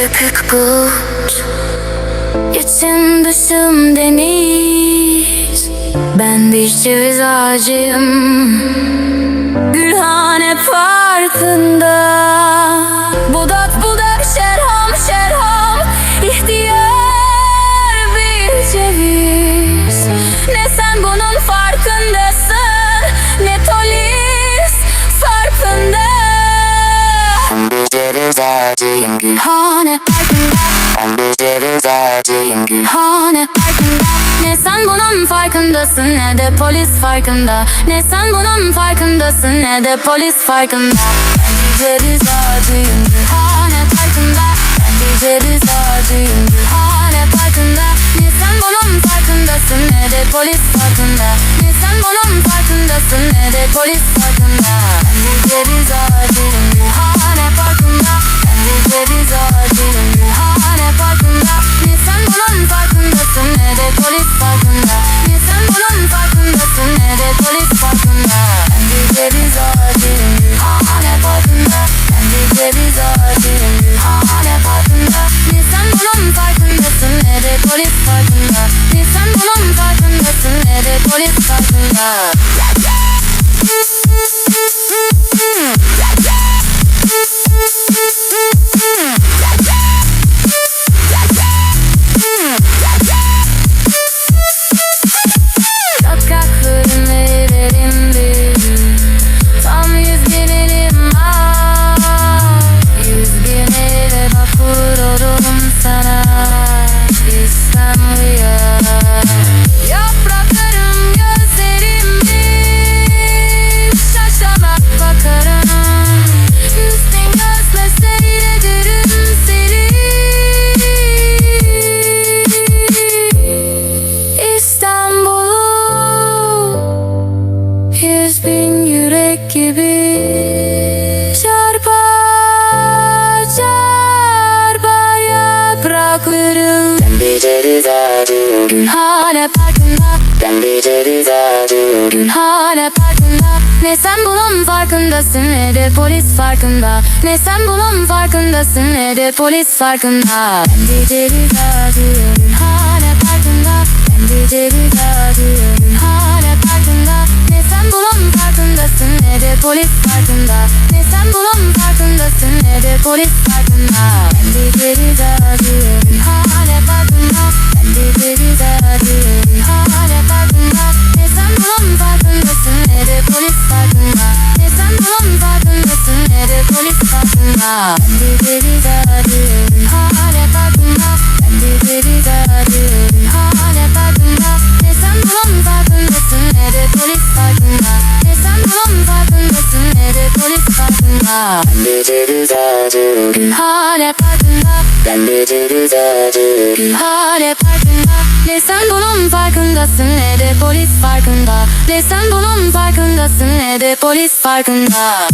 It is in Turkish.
köpük bulut İçim dışım deniz. Ben bir ceviz ağacıyım. Gülhane Parkı'nda Budak budak şerham şerham. İhtiyar bir ceviz. Ne sen bunun farkındasın Ne polis farkında. Bir ceviz ağacıyım gül Gülhane Parkı'nda Ben ağacıyım gül. Gülhane Parkı'nda Ne sen bunun farkındasın ne de polis farkında. Ne sen bunun farkındasın ne de polis farkında. Ben ceviz ağacıyım Gülhane Parkı'nda Ben ceviz ağacıyım Gülhane Parkı'nda Ne sen bunun farkındasın ne de polis farkında. Ne sen bunun farkındasın ne de polis farkında. Ben bir ne de polis farkında yapraklarım Ben bir ceviz ağacıyım gül Gülhane Parkı'nda Ben bir ceviz ağacıyım gül Gülhane Parkı'nda Ne sen bunun farkındasın ne de polis farkında. Ne sen bunun farkındasın ne de polis farkında. Ben bir ceviz ağacıyım Gülhane Parkı'nda Ben farkındasın ne de polis farkında. Ne sen bunun farkındasın ne de polis farkında. Ne sen bunun farkındasın ne de polis farkında Ne Ben ne de polis farkında. Ne sen bunun farkındasın ne de polis farkında. Ne sen bunun farkındasın ne de polis farkında